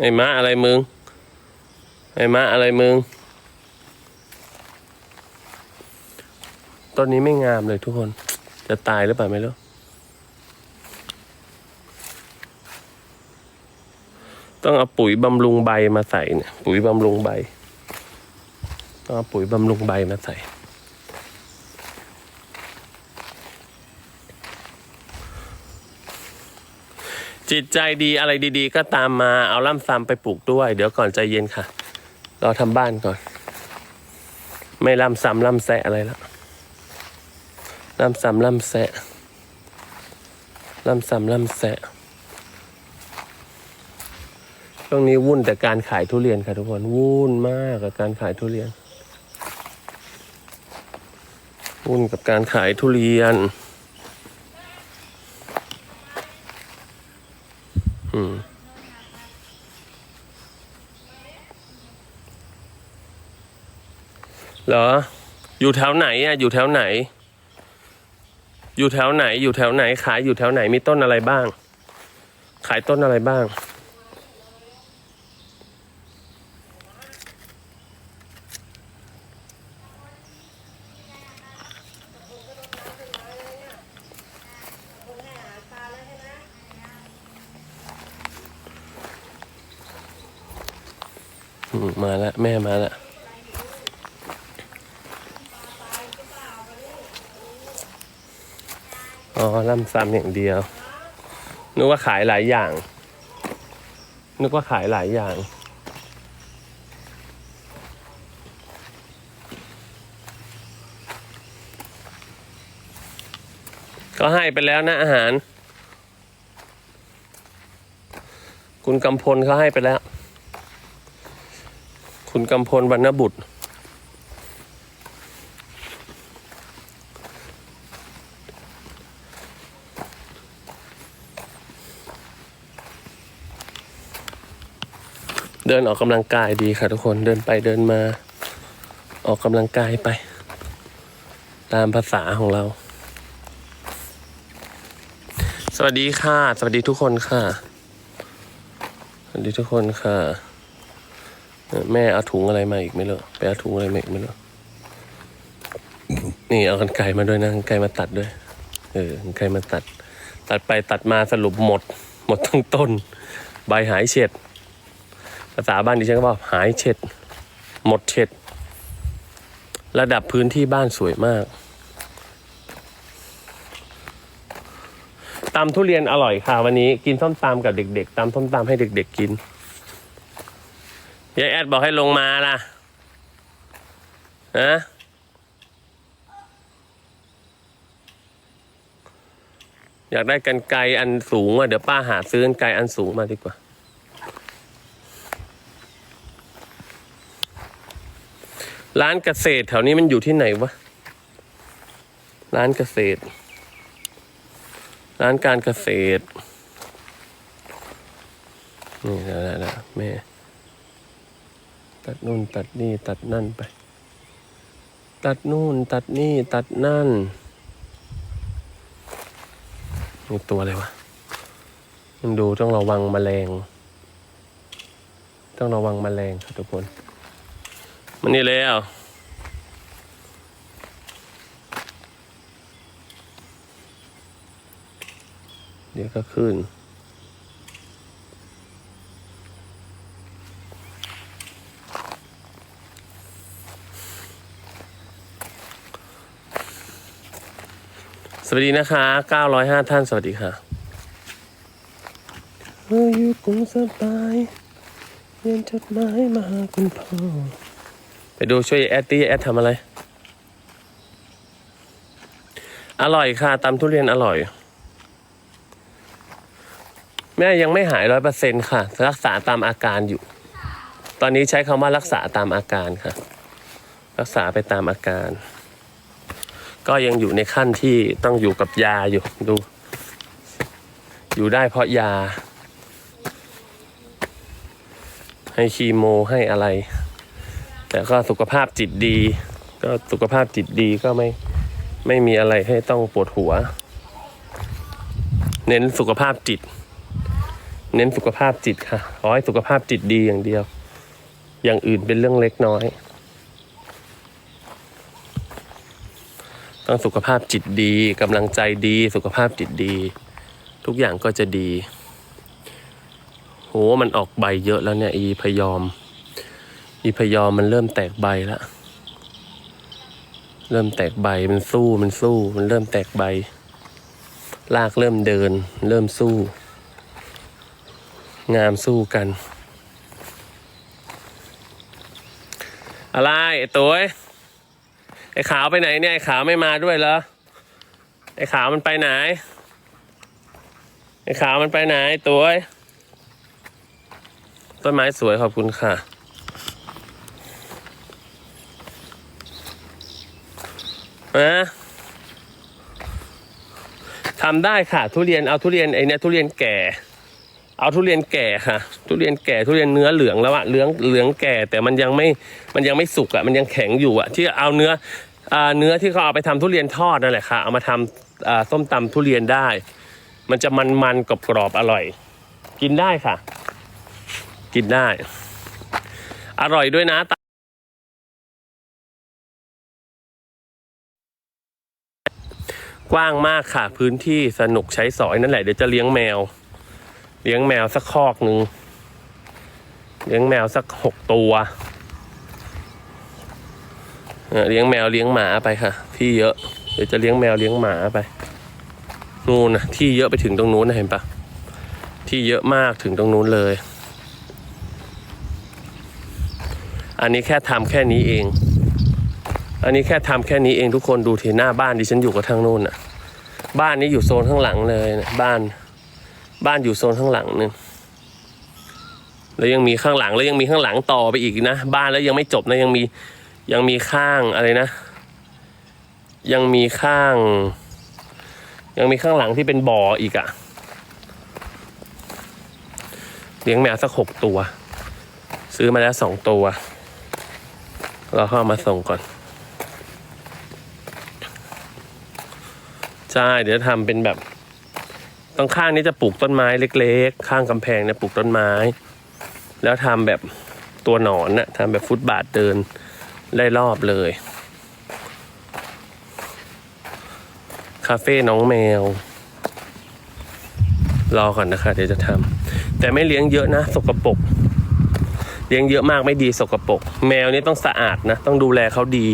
ไอ้ม้าอะไรมึง ไอ้ม้าอะไรมึง ต้นนี้ไม่งามเลยทุกคน จะตายหรือเปล่าไม่รู้ ต้องเอาปุ๋ยบำรุงใบมาใส่เนี่ย ปุ๋ยบำรุงใบ ต้องเอาปุ๋ยบำรุงใบมาใส่ จิตใจดีอะไรดีๆ ก็ตามมาเอาล่ำซำไปปลูกด้วย เดี๋ยวก่อนใจเย็นค่ะรอทำบ้านก่อน ไม่ล่ำซำล่ำแซะอะไรแล้วล่ำซำล่ำแซะล่ำซำล่ำแซะช่วงนี้วุ่นแต่การขายทุเรียนค่ะทุกคนวุ่นมากกับการขายทุเรียน วุ่นกับการขายทุเรียน มเหรอ อยู่แถวไหนอะ อยู่แถวไหน อยู่แถวไหน อยู่แถวไหน ขายอยู่แถวไหน มีต้นอะไรบ้าง ขายต้นอะไรบ้าง อืมมา แม่มาแล้วอ๋อล่ำซ้ำอย่างเดียว นึกว่าขายหลายอย่าง นึกว่าขายหลายอย่าง ก็ให้ไปแล้วนะอาหาร คุณกำพลเขาให้ไปแล้ว คุณกำพลวรรณบุตร เดินออกกำลังกายดีค่ะทุกคนเดินไปเดินมา ออกกำลังกายไป ตามภาษาของเรา สวัสดีค่ะ สวัสดีทุกคนค่ะ สวัสดีทุกคนค่ะ แม่เอาถุงอะไรมาอีกไหมลูกไปเอาถุงอะไรมาอีกไหมลูกนี่เอากันไกรมาด้วยนะกันไกรมาตัดด้วย เออกันไกรมาตัด ตัดไปตัดมาสรุปหมด หมดทั้งต้น ใบหายเฉดภาษาบ้านดิฉันก็บอกหายเฉดหมดเฉดระดับพื้นที่บ้านสวยมากตำทุเรียนอร่อยค่ะวันนี้กินส้มตำกับเด็ก ๆตำส้มตำให้เด็ก ๆ กิน ยายแอดบอกให้ลงมาล่ะฮะอยากได้กันไกรอันสูงอะเดี๋ยวป้าหาซื้อกันไกรอันสูงมาดีกว่า ร้านเกษตรแถวนี้มันอยู่ที่ไหนวะ ร้านเกษตร ร้านการเกษตร นี่นะนะนะแม่ ตัดนู่นตัดนี่ตัดนั่นไป ตัดนู่นตัดนี่ตัดนั่นนี่ตัวอะไรวะมันดูต้องระวังแมลง ต้องระวังแมลงครับทุกคน มันนี่แล้วเดี๋ยวก็ขึ้น วัสดีนะคะ 905 ท่าน สวัสดีค่ะเมื่ออยู่กรุงสบายเขียนจดหมายมาหาคุณพ่อ ไปดูช่วยแอดตี้แอดทำอะไร อร่อยค่ะตำทุเรียนอร่อย แม่ยังไม่หายร้อยเปอร์เซ็นค่ะ รักษาตามอาการอยู่ ตอนนี้ใช้คำว่ารักษาตามอาการค่ะ รักษาไปตามอาการ ก็ยังอยู่ในขั้นที่ต้องอยู่กับยาอยู่ดู อยู่ได้เพราะยา ให้คีโมให้อะไร แต่ก็สุขภาพจิตดี ก็สุขภาพจิตดีก็ไม่ไม่มีอะไรให้ต้องปวดหัว เน้นสุขภาพจิต เน้นสุขภาพจิตค่ะขอให้สุขภาพจิตดีอย่างเดียว อย่างอื่นเป็นเรื่องเล็กน้อย้องสุขภาพจิตดีกำลังใจดีสุขภาพจิตดี ทุกอย่างก็จะดีโหมันออกใบเยอะแล้วเนี่ยอีพยอม อีพยอมมันเริ่มแตกใบแล้วเริ่มแตกใบมันสู้มันสู้ มันเริ่มแตกใบลากเริ่มเดิน เริ่มสู้ งามสู้กัน อะไรไอ้ตัว ไอ้ขาวไปไหนเนี่ยไอ้ขาวไม่มาด้วยเหรอไอ้ขาวมันไปไหนไอ้ขาวมันไปไหนไอ้ตัวต้นไม้สวยขอบคุณค่ะ นะทำได้ค่ะ ทุเรียนเอาทุเรียนไอ้เนี่ยทุเรียนแก่ เอาทุเรียนแก่ค่ะ ทุเรียนแก่ทุเรียนเนื้อเหลืองแล้วอะเหลืองเหลืองแก่แต่มันยังไม่มันยังไม่สุกอะมันยังแข็งอยู่อะที่เอาเนื้ออเนื้อที่เขาเอาไปทำทุเรียนทอดนั่นแหละค่ะ เอามาทำอ่าส้มตำทุเรียนได้ มันจะมันมันกรอบกรอบอร่อย กินได้ค่ะ กินได้ อร่อยด้วยนะกว้างมากค่ะ พื้นที่สนุกใช้สอยนั่นแหละเดี๋ยวจะเลี้ยงแมว เลี้ยงแมวสักคอกหนึ่งเลี้ยงแมวสักหกตัวเลี้ยงแมวเลี้ยงหมาไปค่ะ ที่เยอะเดี๋ยวจะเลี้ยงแมวเลี้ยงหมาไปนู่นนะที่เยอะไปถึงตรงนู้นนะเห็นปะที่เยอะมากถึงตรงนู้นเลย อันนี้แค่ทำแค่นี้เอง อันนี้แค่ทำแค่นี้เองทุกคนดูทีหน้าบ้านดิฉันอยู่กับทางนู้นน่ะ บ้านนี้อยู่โซนข้างหลังเลยนะบ้าน บ้านอยู่โซนข้างหลังนึงแล้วยังมีข้างหลังแล้วยังมีข้างหลังต่อไปอีกนะ บ้านแล้วยังไม่จบนะยังมียังมีข้างอะไรนะ ยังมีข้าง ยังมีข้างหลังที่เป็นบ่ออีกอะเลี้ยงแมวสักหกตัว ซื้อมาแล้วสองตัว เราเข้ามาส่งก่อนใช่เดี๋ยวทำเป็นแบบ ข้างนี้จะปลูกต้นไม้เล็ก ๆ ข้างกำแพงเนี่ยปลูกต้นไม้ แล้วทำแบบตัวหนอนน่ะทำแบบฟุตบาทเดินได้รอบเลย คาเฟ่น้องแมว รอก่อนนะคะ เดี๋ยวจะทำแต่ไม่เลี้ยงเยอะนะ สกปรกเลี้ยงเยอะมากไม่ดีสกปรกแมวนี่ต้องสะอาดนะ ต้องดูแลเขาดี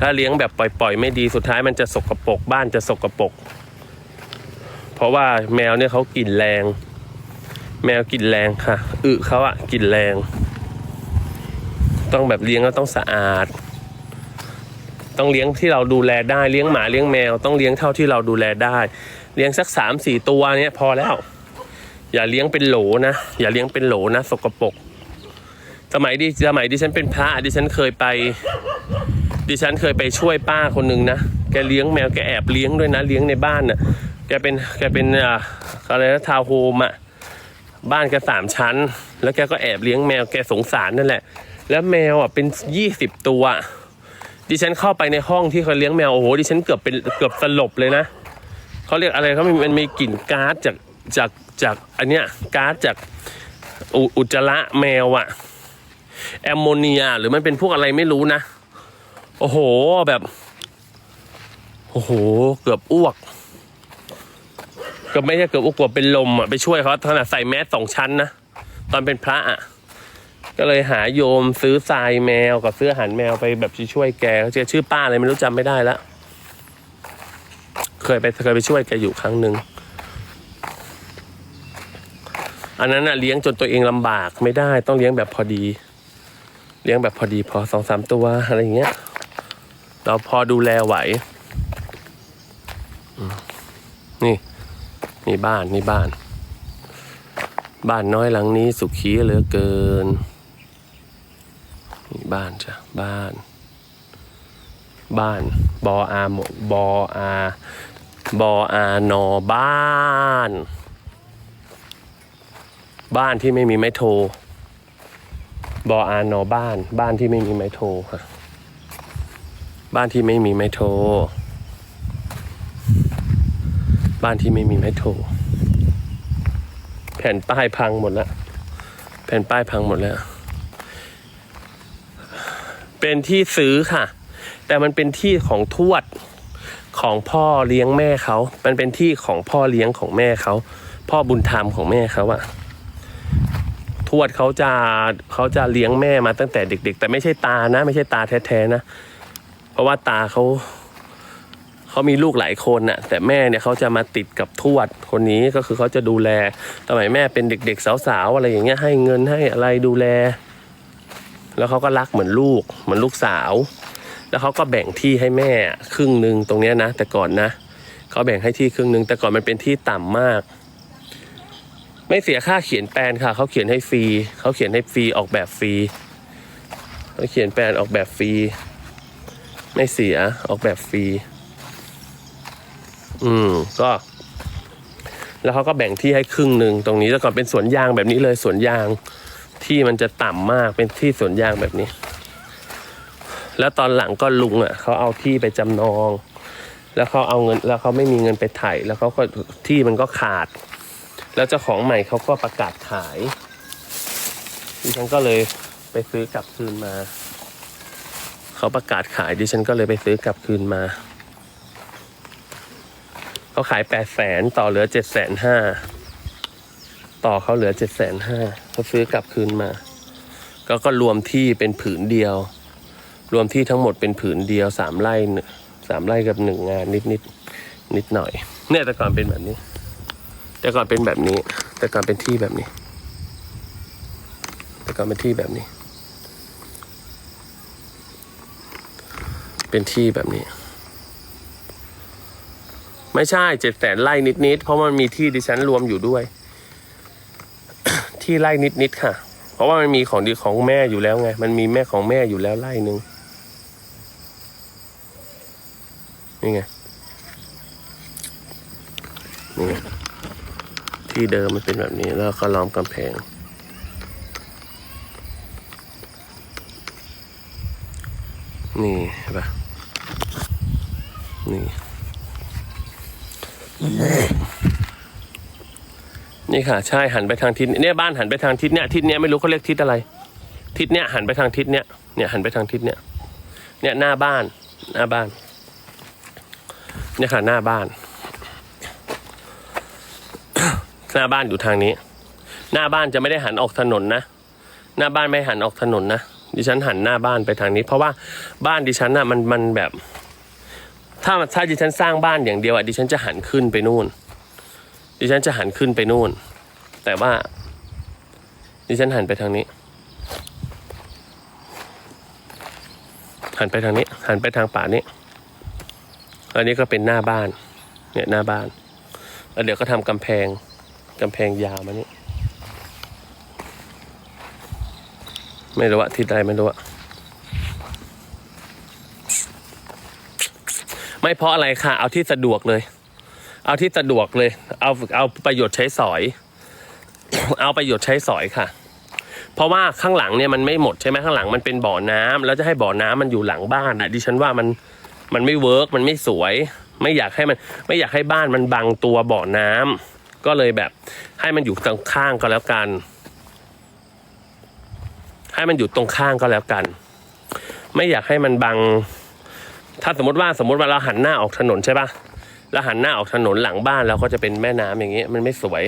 ถ้าเลี้ยงแบบปล่อยๆ ไม่ดีสุดท้ายมันจะสกปรกบ้านจะสกปรก เพราะว่าแมวเนี่ยเขากลิ่นแรง แมวกลิ่นแรงค่ะอึเขาอะกลิ่นแรง ต้องแบบเลี้ยงแล้วต้องสะอาด ต้องเลี้ยงที่เราดูแลได้เลี้ยงหมาเลี้ยงแมว ต้องเลี้ยงเท่าที่เราดูแลได้ เลี้ยงสักสามสี่ตัวเนี่ยพอแล้ว อย่าเลี้ยงเป็นโหลนะอย่าเลี้ยงเป็นโหลนะสกปรกสมัยดิสมัยดิฉันเป็นพระดิฉันเคยไปดิฉันเคยไปช่วยป้าคนหนึ่งนะ แกเลี้ยงแมวแกแอบเลี้ยงด้วยนะ เลี้ยงในบ้านน่ะ แกเป็นแกเป็นอะไรนะทาวโฮมอะบ้านแกสามชั้น แล้วแกก็แอบเลี้ยงแมวแกสงสารนั่นแหละ แล้วแมวอะเป็นยี่สิบตัว ดิฉันเข้าไปในห้องที่เขาเลี้ยงแมวโอ้โหดิฉันเกือบเป็นเกือบสลบเลยนะเขาเรียกอะไรเขามันมีกลิ่นก๊าซจากจากจากอันเนี้ยก๊าซจากอุอจจาระแมวอะแอมโมเนีย หรือมันเป็นพวกอะไรไม่รู้นะ โอ้โหแบบ โอ้โห เกือบอ้วก กือบไม่ใช่เกือบอ้วกเกือบเป็นลมอะไปช่วยเขาขนาดใส่แมสสองชั้นนะตอนเป็นพระอะก็เลยหาโยมซื้อทรายแมวกับซื้ออาหารแมวไปแบบช่วยแกเขาชื่อป้าอะไรไม่รู้จำไม่ได้ละเคยไปเคยไปช่วยแกอยู่ครั้งหนึ่งอันนั้นอะเลี้ยงจนตัวเองลำบากไม่ได้ ต้องเลี้ยงแบบพอดี เลี้ยงแบบพอดีพอสองสามตัวอะไรอย่างเงี้ย เราพอดูแลไหวนี่ นี่บ้านนี่บ้าน บ้านน้อยหลังนี้สุขีเหลือเกินนี่บ้านจ้ะบ้าน บ้านบออาหมบออาบออานอบ้าน บ้านที่ไม่มีไม้โทบออานอบ้าน บ้านที่ไม่มีไม้โทค่ะบ้านที่ไม่มีไม้โท บ้านที่ไม่มีไม้โทรแผ่นป้ายพังหมดแล้ว แผ่นป้ายพังหมดแล้ว เป็นที่ซื้อค่ะ แต่มันเป็นที่ของทวดของพ่อเลี้ยงแม่เขา มันเป็นที่ของพ่อเลี้ยงของแม่เขา พ่อบุญธรรมของแม่เขาอะทวดเขาจะเขาจะเลี้ยงแม่มาตั้งแต่เด็ก ๆ แต่ไม่ใช่ตานะ ไม่ใช่ตาแท้ๆนะ เพราะว่าตาเขา เขามีลูกหลายคนน่ะแต่แม่เนี่ยเขาจะมาติดกับทวดคนนี้ก็คือเขาจะดูแลสมัยแม่เป็นเด็กๆสาวๆอะไรอย่างเงี้ยให้เงินให้อะไรดูแล แล้วเขาก็รักเหมือนลูกเหมือนลูกสาว แล้วเขาก็แบ่งที่ให้แม่ครึ่งหนึ่งตรงเนี้ยนะ แต่ก่อนนะเขาแบ่งให้ที่ครึ่งหนึ่งแต่ก่อนมันเป็นที่ต่ำมาก ไม่เสียค่าเขียนแปลนค่ะเขาเขียนให้ฟรีเขาเขียนให้ฟรีออกแบบฟรีเขาเขียนแปลนออกแบบฟรีไม่เสียออกแบบฟรี อืมก็ แล้วเขาก็แบ่งที่ให้ครึ่งหนึ่งตรงนี้แล้วก่อนเป็นสวนยางแบบนี้เลยสวนยางที่มันจะต่ำมากเป็นที่สวนยางแบบนี้ แล้วตอนหลังก็ลุงอะเขาเอาที่ไปจำนอง แล้วเขาเอาเงิน แล้วเขาไม่มีเงินไปไถ่แล้วเขาก็ที่มันก็ขาด แล้วเจ้าของใหม่เขาก็ประกาศขายดิฉันก็เลยไปซื้อกลับคืนมา เขาประกาศขายดิฉันก็เลยไปซื้อกลับคืนมา เขาขายแปดแสนต่อเหลือเจ็ดแสนห้าต่อเขาเหลือเจ็ดแสนห้าเขาซื้อกลับคืนมา ก็ก็รวมที่เป็นผืนเดียว รวมที่ทั้งหมดเป็นผืนเดียวสามไร่สามไร่กับหนึ่งงานนิดนิดนิดหน่อย เนี่ยแต่ก่อนเป็นแบบนี้ แต่ก่อนเป็นแบบนี้ แต่ก่อนเป็นที่แบบนี้ แต่ก่อนเป็นที่แบบนี้ เป็นที่แบบนี้ ไม่ใช่เจ็ดแสนไร่นิดๆเพราะมันมีที่ดิฉันรวมอยู่ด้วย ที่ไร่นิดๆค่ะ เพราะว่ามันมีของดีของแม่อยู่แล้วไง มันมีแม่ของแม่อยู่แล้วไร่หนึ่งนี่ไงนี่ไงที่เดิมมันเป็นแบบนี้แล้วก็ล้อมกำแพงนี่เห็นปะนี่ นี่ค่ะ ใช่หันไปทางทิศเนี่ยบ้านหันไปทางทิศเนี่ยทิศเนี้ยไม่รู้เขาเรียกทิศอะไร ทิศเนี้ยหันไปทางทิศเนี้ยเนี่ยหันไปทางทิศเนี้ยเนี่ยหน้าบ้าน หน้าบ้าน เนี่ยค่ะ หน้าบ้าน หน้าบ้านอยู่ทางนี้ หน้าบ้านจะไม่ได้หันออกถนนนะหน้าบ้านไม่หันออกถนนนะดิฉันหันหน้าบ้านไปทางนี้ เพราะว่าบ้านดิฉันน่ะมันมันแบบ ถ้าถ้าดิฉันสร้างบ้านอย่างเดียวอะดิฉันจะหันขึ้นไปนู่น ดิฉันจะหันขึ้นไปนู่น แต่ว่า ดิฉันหันไปทางนี้ หันไปทางนี้ หันไปทางป่านี้ อันนี้ก็เป็นหน้าบ้าน เนี่ยหน้าบ้านแล้วเดี๋ยวก็ทำกำแพงกำแพงยาวมานี่ไม่รู้ว่าทิศใดไม่รู้อะ ไม่เพราะอะไรค่ะ เอาที่สะดวกเลย เอาที่สะดวกเลย เอาเอาประโยชน์ใช้สอย เอาประโยชน์ใช้สอยค่ะ เพราะว่าข้างหลังเนี่ยมันไม่หมดใช่ไหมข้างหลังมันเป็นบ่อน้ำแล้วจะให้บ่อน้ำมันอยู่หลังบ้านอะดิฉันว่ามันมันไม่เวิร์กมันไม่สวย ไม่อยากให้มัน ไม่อยากให้บ้านมันบังตัวบ่อน้ำก็เลยแบบ ให้มันอยู่ตรงข้างก็แล้วกัน ให้มันอยู่ตรงข้างก็แล้วกัน ไม่อยากให้มันบัง ถ้าสมมติว่าสมมติว่าเราหันหน้าออกถนนใช่ปะแล้วหันหน้าออกถนนหลังบ้านเราก็จะเป็นแม่น้ำอย่างเงี้ยมันไม่สวย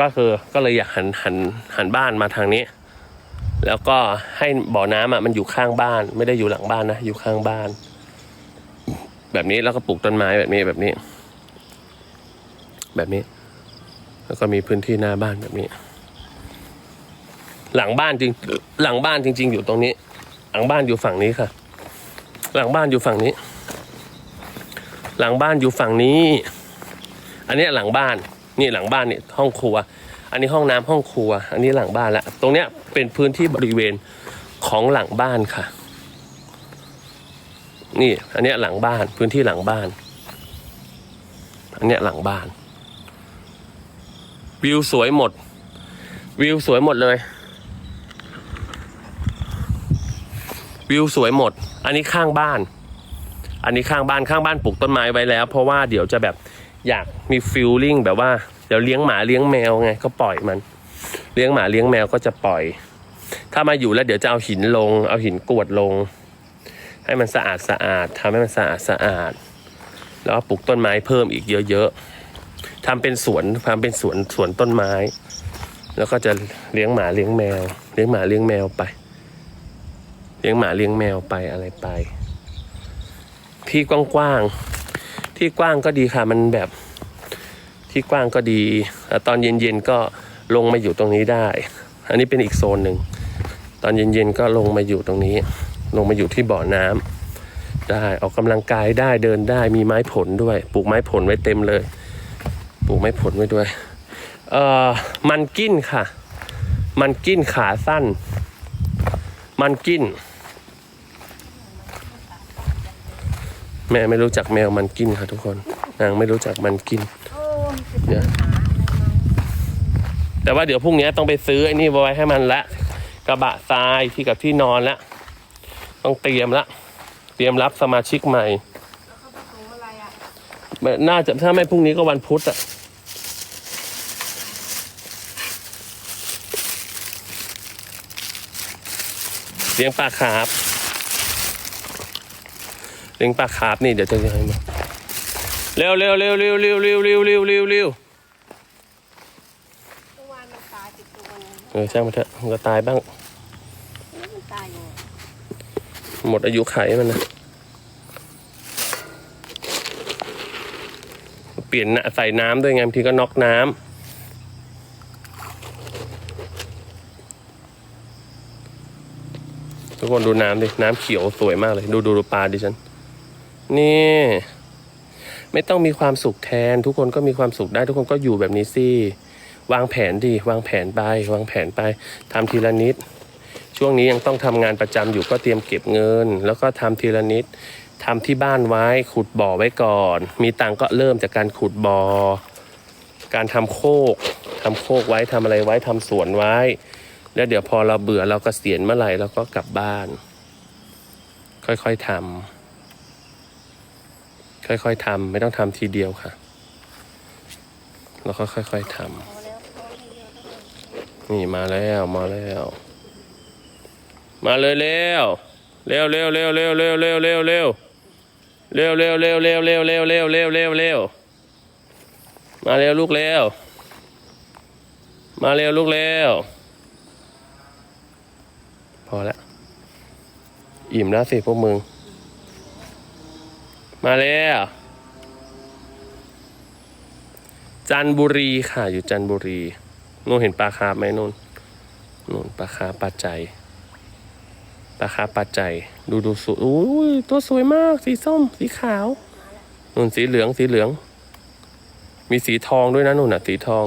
ก็คือก็เลยอยากหันหันหันบ้านมาทางนี้ แล้วก็ให้บ่อน้ำอะมันอยู่ข้างบ้าน ไม่ได้อยู่หลังบ้านนะอยู่ข้างบ้าน แบบนี้แล้วก็ปลูกต้นไม้แบบนี้แบบนี้ แบบนี้ แล้วก็มีพื้นที่หน้าบ้านแบบนี้หลังบ้านจริง หลังบ้านจริง ๆ อยู่ตรงนี้ หลังบ้านอยู่ฝั่งนี้ค่ะ หลังบ้านอยู่ฝั่งนี้ หลังบ้านอยู่ฝั่งนี้ อันนี้หลังบ้าน นี่หลังบ้านนี่ห้องครัว อันนี้ห้องน้ำห้องครัว อันนี้หลังบ้านละ ตรงเนี้ยเป็นพื้นที่บริเวณของหลังบ้านค่ะ นี่ อันนี้หลังบ้าน พื้นที่หลังบ้าน อันนี้หลังบ้าน วิวสวยหมด วิวสวยหมดเลย วิวสวยหมด อันนี้ข้างบ้าน อันนี้ข้างบ้านข้างบ้านปลูกต้นไม้ไว้แล้ว เพราะว่าเดี๋ยวจะแบบอยากมีฟิลลิ่งแบบว่าเดี๋ยวเลี้ยงหมาเลี้ยงแมวไงก็ปล่อยมัน เลี้ยงหมาเลี้ยงแมวก็จะปล่อย ถ้ามาอยู่แล้วเดี๋ยวจะเอาหินลง เอาหินกรวดลง ให้มันสะอาดสะอาดทำให้มันสะอาดสะอาด แล้วปลูกต้นไม้เพิ่มอีกเยอะๆทำเป็นสวนทำเป็นสวนสวนต้นไม้ แล้วก็จะเลี้ยงหมาเลี้ยงแมว เลี้ยงหมาเลี้ยงแมวไป เลี้ยงหมาเลี้ยงแมวไปอะไรไป ที่กว้างๆที่กว้างก็ดีค่ะมันแบบ ที่กว้างก็ดีแต่ตอนเย็นๆก็ลงมาอยู่ตรงนี้ได้ อันนี้เป็นอีกโซนหนึ่งตอนเย็นๆก็ลงมาอยู่ตรงนี้ ลงมาอยู่ที่บ่อน้ำได้ออกกำลังกายได้เดินได้มีไม้ผลด้วย ปลูกไม้ผลไว้เต็มเลย ปลูกไม้ผลไว้ด้วย เอ่อมันกิ้นค่ะ มันกิ้นขาสั้น มันกิน แม่ไม่รู้จักแมวมันกินค่ะทุกคน นางไม่รู้จักมันกินเดี๋ยวแต่ว่าเดี๋ยวพรุ่งนี้ต้องไปซื้อไอ้นี่ไว้ให้มันละ กระบะทรายที่กับที่นอนละต้องเตรียมละ เตรียมรับสมาชิกใหม่แล้วเขาผสมอะไรอะไม่น่าจะถ้าไม่พรุ่งนี้ก็วันพุธอะ เลี้ยงปลาคาร์ฟเลี้ยงปลาคาร์ฟนี่เดี๋ยวจะให้มาเร็วเร็วเร็วเร็วเร็วเร็วเร็วเร็วเร็วเร็วเมื่อวานมันตายติดตัวนึงเออช่างมันเถอะมันก็ตายบ้างแล้วมันตายยังไงหมดอายุไขมันนะเปลี่ยนน่ะใส่น้ำด้วยไงบางทีก็น็อกน้ำ ทุกคนดูน้ำดิ น้ำเขียวสวยมากเลย ดูดูดูปลาดิฉัน นี่ ไม่ต้องมีความสุขแทน ทุกคนก็มีความสุขได้ ทุกคนก็อยู่แบบนี้สิ วางแผนดิวางแผนไป วางแผนไปทำทีละนิด ช่วงนี้ยังต้องทำงานประจำอยู่ก็เตรียมเก็บเงิน แล้วก็ทำทีละนิดทำที่บ้านไว้ขุดบ่อไว้ก่อน มีตังก็เริ่มจากการขุดบ่อ การทำโคกทำโคกไว้ทำอะไรไว้ทำสวนไว้ แล้วเดี๋ยวพอเราเบื่อเราก็เสียณเมื่อไหร่เราก็กลับบ้าน ค่อยๆทำค่อยๆทำไม่ต้องทำทีเดียวค่ะแล้วก็ค่อยๆทำนี่มาแล้วมาแล้ว มาเลยเร็วเร็วเร็วเร็วเร็วเร็วเร็วเร็วเร็วเร็วเร็วเร็วเร็วเร็วเร็วเร็วเร็วเร็วเร็วมาเร็วลูกเร็วมาเร็วลูกเร็ว พอแล้วอิ่มแล้วสิพวกมึง มาแล้วจันบุรีค่ะ อยู่จันบุรีนู่นเห็นปลาคาร์ฟไหมนู่นนู่นปลาคาร์ฟปลาใจปลาคาร์ฟปลาใจ ดูดูสวยอุ้ยตัวสวยมาก สีส้ม สีขาวนู่นสีเหลืองสีเหลือง มีสีทองด้วยนะนู่นน่ะ สีทอง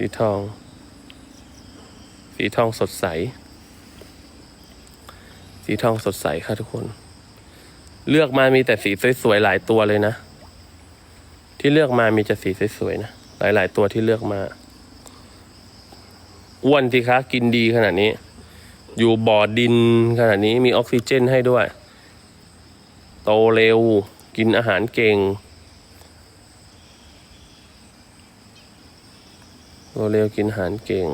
สีทอง สีทองสดใส สีทองสดใสค่ะทุกคน เลือกมามีแต่สีสวยๆหลายตัวเลยนะ ที่เลือกมามีแต่สีสวยๆนะหลายๆตัวที่เลือกมา อ้วนสิคะกินดีขนาดนี้ อยู่บ่อดินขนาดนี้มีออกซิเจนให้ด้วย โตเร็ว กินอาหารเก่ง โตเร็วกินอาหารเก่ง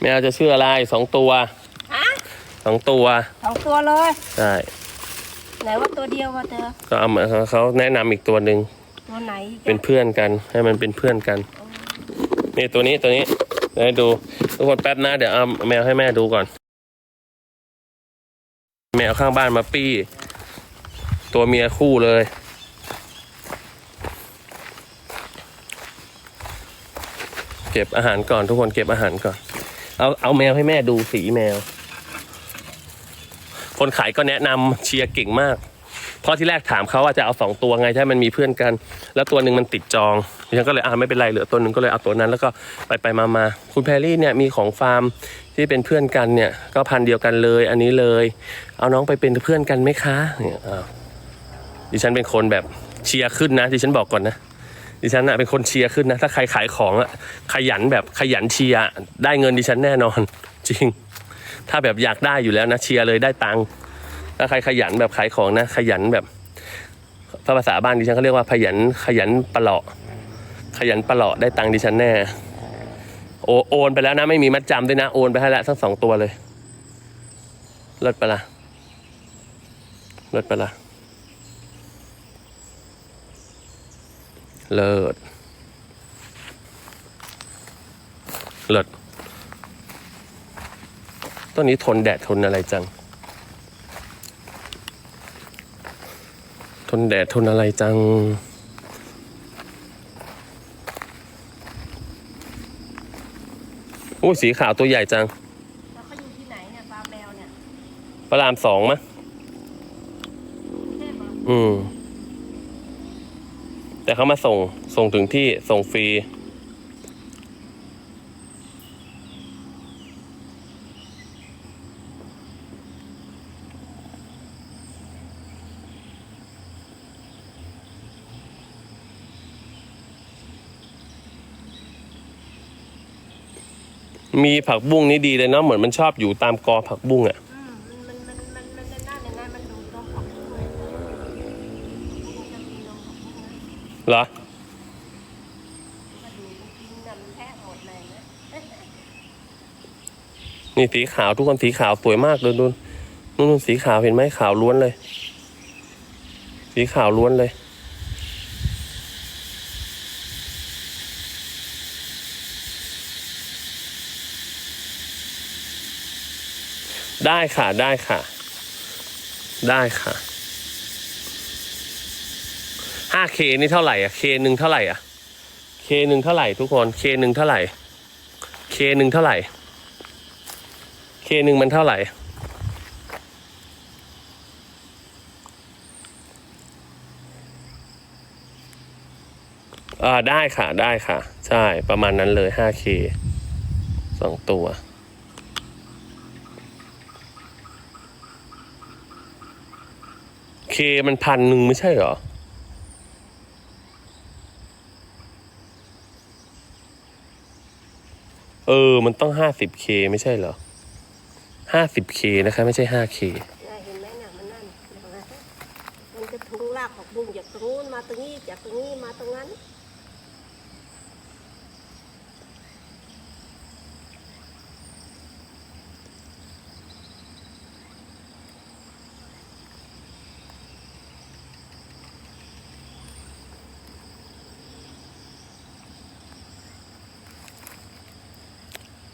แมวจะชื่ออะไรสองตัวฮะสองตัวสองตัวเลย ใช่ไหนว่าตัวเดียวมาเจอก็เอามาเขาแนะนำอีกตัวหนึ่งตัวไหนอีกอะเป็นเพื่อนกัน ให้มันเป็นเพื่อนกัน นี่ตัวนี้ตัวนี้เดี๋ยวให้ดูทุกคนแป๊บนะเดี๋ยวเอาแมวให้แม่ดูก่อน แมวข้างบ้านมาปี้ ตัวเมียคู่เลย เก็บอาหารก่อนทุกคนเก็บอาหารก่อน เอาเอาแมวให้แม่ดูสีแมว คนขายก็แนะนำเชียร์เก่งมาก เพราะที่แรกถามเขาว่าจะเอาสองตัวไงถ้ามันมีเพื่อนกัน แล้วตัวหนึ่งมันติดจองดิฉันก็เลยอ่าไม่เป็นไรเหลือตัวหนึ่งก็เลยเอาตัวนั้น แล้วก็ไปไปมามาคุณแพรรี่เนี่ยมีของฟาร์มที่เป็นเพื่อนกันเนี่ย ก็พันเดียวกันเลย อันนี้เลย เอาน้องไปเป็นเพื่อนกันไหมคะเนี่ยดิฉันเป็นคนแบบเชียร์ขึ้นนะดิฉันบอกก่อนนะ ดิฉันอะเป็นคนเชียร์ขึ้นนะ ถ้าใครขายของอะขยันแบบขยันเชียร์ได้เงินดิฉันแน่นอน จริง ถ้าแบบอยากได้อยู่แล้วนะเชียร์เลยได้ตังค์ถ้าใครขยันแบบขายของนะ ขยันแบบภาษาบ้านดิฉันเขาเรียกว่าขยันขยันปะเลาะขยันปะเลาะได้ตังค์ดิฉันแน่โอโอนไปแล้วนะไม่มีมัดจำด้วยนะโอนไปให้แล้วทั้งสองตัวเลยเลิศปะละ่ะเลิศปะละ่ะ เลิศ เลิศ ต้นนี้ทนแดดทนอะไรจัง ทนแดดทนอะไรจังอุ้ยสีขาวตัวใหญ่จัง แล้วเขาอยู่ที่ไหนเนี่ยฟาร์มแมวเนี่ยพระรามสองมะเทพเหรอ อืม แต่เขามาส่ง ส่งถึงที่ส่งฟรีมีผักบุ้งนี่ดีเลยเนาะเหมือนมันชอบอยู่ตามกอผักบุ้งอะอืมมันมันมันมันมันนั่นยังไงมันดูดนมของมันด้วยมันจะมีนมของมันนะ เหรอมาดูมันกินน่ะมันแทะหมดเลยนะนี่สีขาวทุกคนสีขาวสวยมากเลยดูนู่นนู่นสีขาวเห็นไหมขาวล้วนเลย สีขาวล้วนเลยได้ค่ะ ได้ค่ะ ได้ค่ะ 5K นี่เท่าไหร่อะ K หนึ่งเท่าไหร่อะ K หนึ่งเท่าไหร่ทุกคน K หนึ่งเท่าไหร่ K หนึ่งเท่าไหร่เคหนึ่งมันเท่าไหร่ อ่าได้ค่ะได้ค่ะ ใช่ประมาณนั้นเลย 5K สองตัวเคมันพันหนึ่งไม่ใช่เหรอ เออ มันต้องห้าสิบเคไม่ใช่เหรอห้าสิบเคนะคะ ไม่ใช่ 5K น่ะเห็นไหมน่ะมันนั่นเห็นไหมมันจะทุงลากของบุ้งจากตรงนู้นมาตรงนี้จากตรงนี้มาตรงนั้น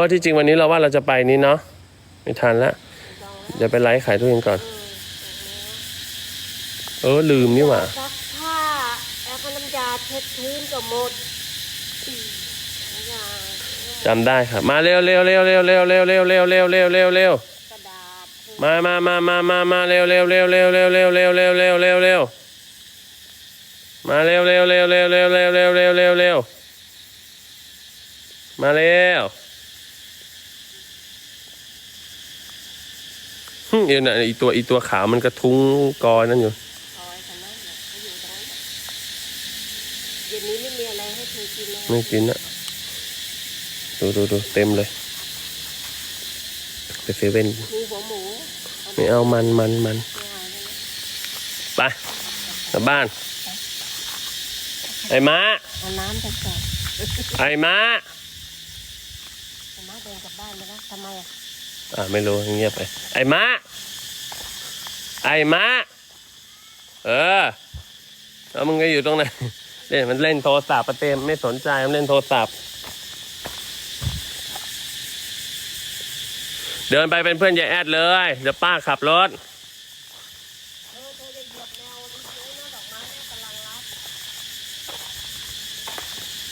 ออที่จริงวันนี้เราว่าเราจะไปนี่เนาะไม่ทันละจองแล้วเดี๋ยวไปไลฟ์ขายทุเรียนก่อนเออจองแล้วเออลืมนี่หว่าซักผ้าแล้วก็น้ำยาเช็ดพื้นก็หมดอืมน้ำยาจำได้ครับมาเร็วเร็วเร็วเร็วเร็วเร็วเร็วเร็วเร็วเร็วเร็วเร็วกระดาษมามามามามามาเร็วเร็วเร็วเร็วเร็วเร็วเร็วเร็วเร็วเร็วเร็วมาเร็วเร็วเร็วเร็วเร็วเร็วเร็วเร็วเร็วเร็วมาเร็ว เดี๋ยวนะอีตัวอีตัวขาวมันกระทุ้งกอนั่นอยู่ซอยกันนั่นแหละเขาอยู่ตรงนั้นแหละเย็นนี้ไม่มีอะไรให้เธอกินนะไม่กินอะดูดูดูเต็มเลยไปเซเว่นมีหัวหมูไม่เอามันมันมันไม่เอาใช่ไหมไปกลับบ้าน ไอ้ม้าเอาน้ำไปใส่ไอ้ม้าเอาน้ำเดินกลับบ้านไปแล้วทำไมอะ อ่าไม่รู้เงียบไป ไอ้ม้า ไอ้ม้า เออ แล้วมึงก็อยู่ตรงไหนเล่นมันเล่นโทรศัพท์ประเต็มไม่สนใจมันเล่นโทรศัพท์ เดินไปเป็นเพื่อนยายแอดเลย เดี๋ยวป้าขับรถ เออเธอจะเหยียบแนวมันสวยนะดอกไม้เนี่ยกำลังรับ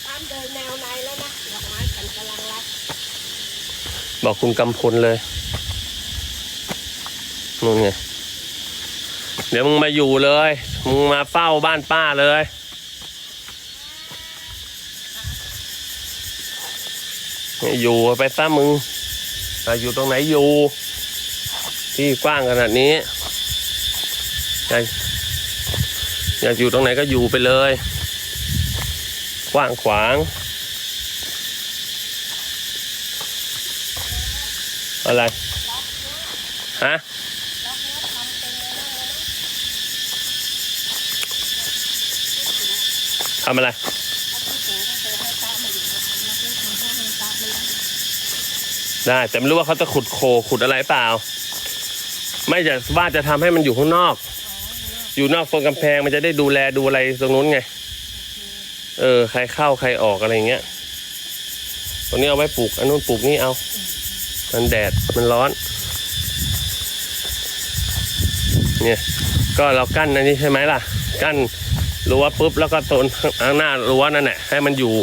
ตามเดินแนวในแล้วนะดอกไม้ฉันกำลังรั บบอกคุณกำพลเลยนู่นไง เดี๋ยวมึงมาอยู่เลย มึงมาเฝ้าบ้านป้าเลย อยู่ไปซะมึงอ่อยู่ตรงไหนอยู่ ที่กว้างขนาดนี้อยากอยากอยู่ตรงไหนก็อยู่ไปเลย กว้างขวาง อะไร ฮะทำอะไรได้แต่ไม่รู้ว่าเขาจะขุดโคขุดอะไรเปล่า ไม่จะว่าจะทำให้มันอยู่ข้างนอก อยู่นอกตรงกำแพงมันจะได้ดูแลดูอะไรตรงนู้นไง เออ ใครเข้าใครออกอะไรเงี้ยตรงนี้เอาไว้ปลูกอันนู้นปลูกนี่เอา มันแดดมันร้อน เนี่ยก็เรากั้นอันนี้ใช่ไหมล่ะ กั้นรั้วปุ๊บแล้วก็ตนข้างหน้ารั้วนั่นแหละให้มันอยู่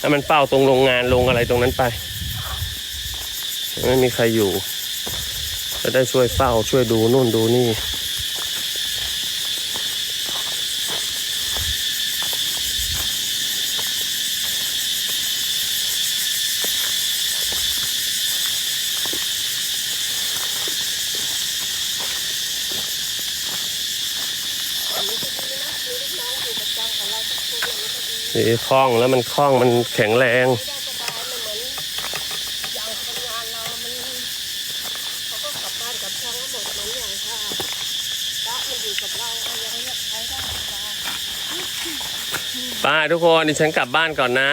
ให้มันเป้าตรงโรงงานลงอะไรตรงนั้นไป ไม่มีใครอยู่ จะได้ช่วยเฝ้าช่วยดูนู่นดูนี่ คล่องแล้วมันคล่องมันแข็งแรงป้ายทำงานเรามันเขาก็กลับบ้านกลับช่องก็หมดเหมือนอย่างค่ะพระมันอยู่กับเราก็ยังใช้ได้สบายป้าทุกคนดิฉันกลับบ้านก่อนนะ